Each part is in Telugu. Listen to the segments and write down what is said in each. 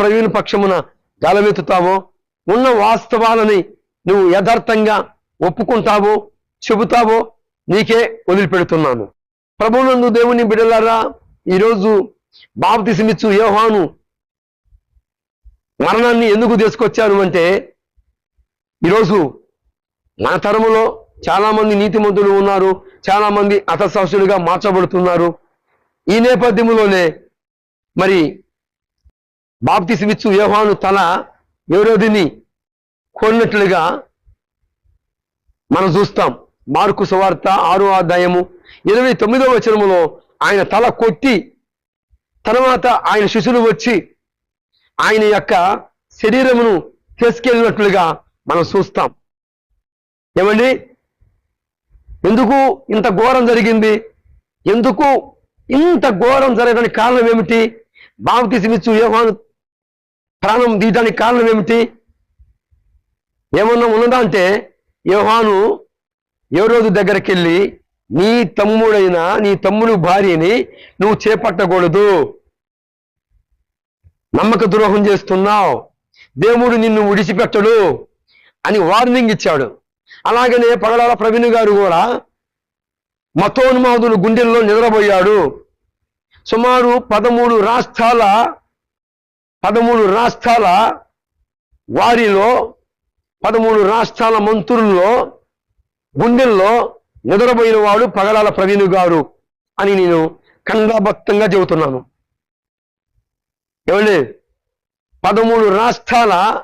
ప్రవీణ పక్షమున గలమెత్తుతావో? ఉన్న వాస్తవాలని నువ్వు యథార్థంగా ఒప్పుకుంటావో చెబుతావో నీకే వదిలిపెడుతున్నాను. ప్రభునందు దేవుని బిడలారా ఈరోజు బాప్తిసమిచ్చు యోహాను మరణాన్ని ఎందుకు తీసుకొచ్చాను అంటే ఈరోజు మన తరములో చాలామంది నీతిమంతులు ఉన్నారు చాలామంది అతసాక్షులుగా మార్చబడుతున్నారు. ఈ నేపథ్యంలోనే మరి బాప్తిసమిచ్చు యోహాను తల ఎవరోదిని కొన్నట్లుగా మనం చూస్తాం. మార్కు సువార్త ఆరు ఆదాయము ఇరవై తొమ్మిదో వచనములో ఆయన తల కొట్టి తర్వాత ఆయన శిశులు వచ్చి ఆయన యొక్క శరీరమును తీసుకెళ్ళినట్లుగా మనం చూస్తాం. ఏమండి? ఎందుకు ఇంత ఘోరం జరిగింది? ఎందుకు ఇంత ఘోరం జరగడానికి కారణం ఏమిటి? బాప్తిసమిచ్చు యోహాను ప్రాణం తీయడానికి కారణం ఏమిటి? ఏమన్నా ఉన్నదా అంటే యోహాను ఏ రోజు దగ్గరికి వెళ్ళి నీ తమ్ముడైన నీ తమ్ముడు భార్యని నువ్వు చేపట్టకూడదు. నమ్మక ద్రోహం చేస్తున్నావు. దేవుడు నిన్ను విడిచిపెట్టడు అని వార్నింగ్ ఇచ్చాడు. అలాగనే పగడాల ప్రవీణ్ గారు కూడా మతోన్మాదులు గుండెల్లో నిద్రపోయాడు. సుమారు పదమూడు రాష్ట్రాల పదమూడు రాష్ట్రాల వారిలో పదమూడు రాష్ట్రాల మంత్రుల్లో గుండెల్లో నిద్రపోయిన వాడు పగడాల ప్రవీణ్ గారు అని నేను కండాభక్తంగా చెబుతున్నాను. ఏమండి? పదమూడు రాష్ట్రాల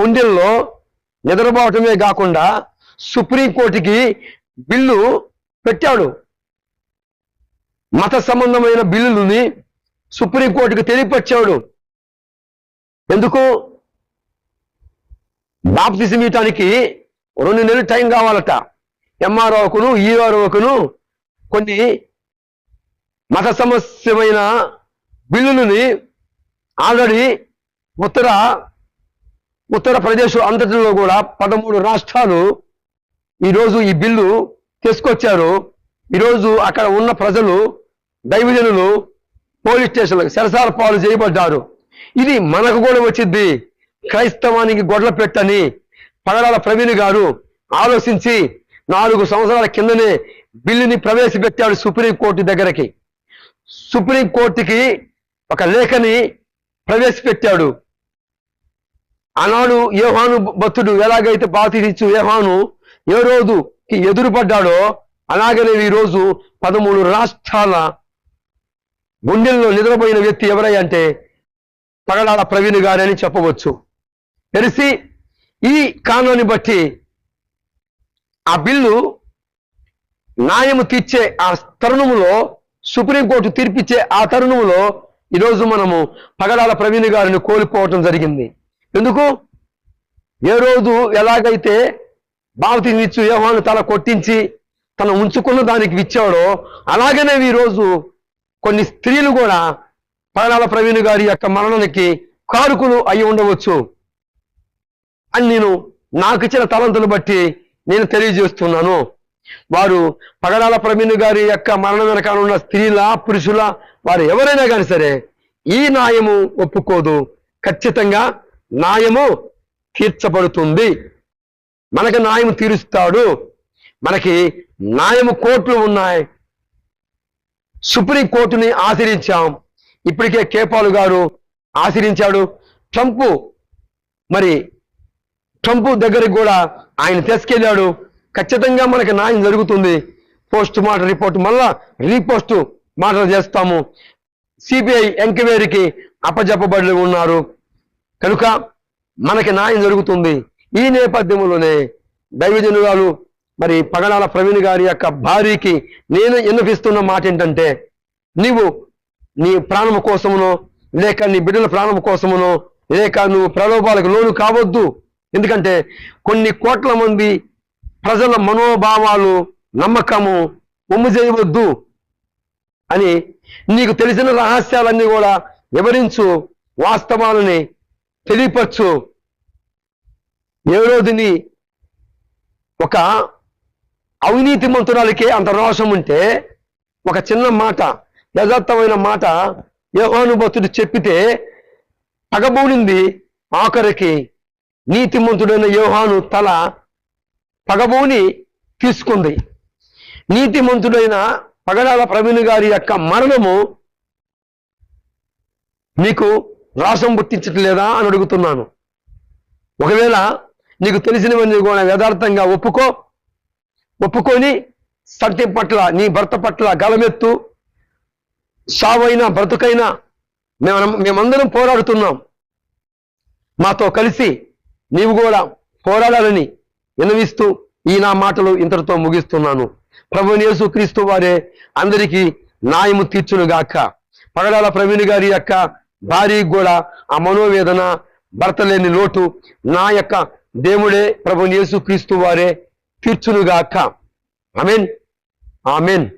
గుండెల్లో నిద్రపోవటమే కాకుండా సుప్రీంకోర్టుకి బిల్లు పెట్టాడు. మత సంబంధమైన బిల్లుని సుప్రీంకోర్టుకు తెలియపరిచాడు. ఎందుకు? బాప్తిజం ఇవ్వటానికి రెండు నెలలు టైం కావాలట. ఎంఆర్ఓకును ఈఆర్ఓకును కొన్ని మత సమస్యమైన బిల్లులని ఆల్రెడీ ఉత్తర ఉత్తరప్రదేశ్ అంతటిలో కూడా పదమూడు రాష్ట్రాలు ఈరోజు ఈ బిల్లు తీసుకొచ్చారు. ఈరోజు అక్కడ ఉన్న ప్రజలు దైవజనులు పోలీస్ స్టేషన్లకు సరసాల పాలు చేయబడ్డారు. ఇది మనకు కూడా వచ్చింది. క్రైస్తవానికి గొడ్ల పెట్టని పగడాల ప్రవీణ్ గారు ఆలోచించి నాలుగు సంవత్సరాల కిందనే బిల్లుని ప్రవేశపెట్టాడు సుప్రీంకోర్టు దగ్గరకి. సుప్రీంకోర్టుకి ఒక లేఖని ప్రవేశపెట్టాడు. ఆనాడు యోహాను భక్తుడు ఎలాగైతే బాధించు యోహాను ఏ రోజుకి ఎదురుపడ్డాడో అలాగనే ఈ రోజు పదమూడు రాష్ట్రాల గుండెల్లో నిద్రపోయిన వ్యక్తి ఎవరై అంటే పగడాల ప్రవీణ్ గారని చెప్పవచ్చు. తెలిసి ఈ కారణాన్ని బట్టి ఆ బిల్లు న్యాయము తీర్చే ఆ తరుణములో సుప్రీంకోర్టు తీర్పిచ్చే ఆ తరుణములో ఈరోజు మనము పగడాల ప్రవీణ్ గారిని కోల్పోవటం జరిగింది. ఎందుకు? ఏ రోజు ఎలాగైతే బావతినిచ్చు యోహాను తల కొట్టించి తను ఉంచుకున్న దానికి ఇచ్చాడో అలాగనే ఈ రోజు కొన్ని స్త్రీలు కూడా పానాల ప్రవీణ్ గారి యొక్క మరణానికి కారుకులు అయి ఉండవచ్చు. అని నేను నాకు ఇచ్చిన తలంతులు బట్టి నేను తెలియజేస్తున్నాను. వారు పగడాల ప్రవీణ్ గారి యొక్క మరణం వెనకాల ఉన్న స్త్రీల పురుషుల వారు ఎవరైనా కానీ సరే ఈ న్యాయము ఒప్పుకోదు. ఖచ్చితంగా న్యాయము తీర్చబడుతుంది. మనకి న్యాయం తీరుస్తాడు. మనకి న్యాయము కోర్టులు ఉన్నాయి. సుప్రీం కోర్టుని ఆశ్రయించాం. ఇప్పటికే కేపాలు గారు ఆశ్రయించాడు. ట్రంప్ మరి ట్రంప్ దగ్గరికి కూడా ఆయన తీసుకెళ్ళాడు. ఖచ్చితంగా మనకి న్యాయం జరుగుతుంది. పోస్ట్ మార్టం రిపోర్ట్ మళ్ళా రీపోస్ట్ మార్టం చేస్తాము. సిబిఐ ఎంక్వైరీకి అప్పజెప్పబడి ఉన్నారు. కనుక మనకి న్యాయం జరుగుతుంది. ఈ నేపథ్యంలోనే దైవజనురాలు మరి పగడాల ప్రవీణ్ గారి యొక్క భార్యకి నేను విన్నపిస్తున్న మాట ఏంటంటే నీవు నీ ప్రాణము కోసమునో లేక నీ బిడ్డల ప్రాణం కోసమునో లేక నువ్వు ప్రలోభాలకు లోను కావద్దు. ఎందుకంటే కొన్ని కోట్ల మంది ప్రజల మనోభావాలు నమ్మకము ఒమ్ము చేయవద్దు అని నీకు తెలిసిన రహస్యాలన్నీ కూడా వివరించు వాస్తవాలని తెలియపరచు. ఏ రోజుని ఒక అవినీతి మంతురాలకే అంత రోషం ఉంటే ఒక చిన్న మాట. యథార్థమైన మాట యోగానుభక్తుడు చెప్పితే పగబూడింది ఆఖరికి నీతిమంతుడైన యోహాను తల పగబూని తీసుకుంది. నీతిమంతుడైన పగడాల ప్రవీణ్ గారి యొక్క మరణము మీకు రాసం పుట్టించట్లేదా అని అడుగుతున్నాను. ఒకవేళ నీకు తెలిసినవన్నీ కూడా యథార్థంగా ఒప్పుకో ఒప్పుకొని సత్యం పట్ల నీ భర్త పట్ల గలమెత్తు సావైనా బ్రతుకైనా మేము మేమందరం పోరాడుతున్నాం. మాతో కలిసి నీవు కూడా పోరాడాలని వినవిస్తూ ఈ నా మాటలు ఇంతటితో ముగిస్తున్నాను. ప్రభు యేసు క్రీస్తు వారే అందరికీ న్యాయము తీర్చునుగాక. పగడాల ప్రవీణ్ గారి యొక్క భార్యకి కూడా ఆ మనోవేదన భర్త లేని లోటు నా యొక్క దేవుడే ప్రభు యేసు క్రీస్తు వారే తీర్చునుగాక. ఆమెన్. ఆమెన్.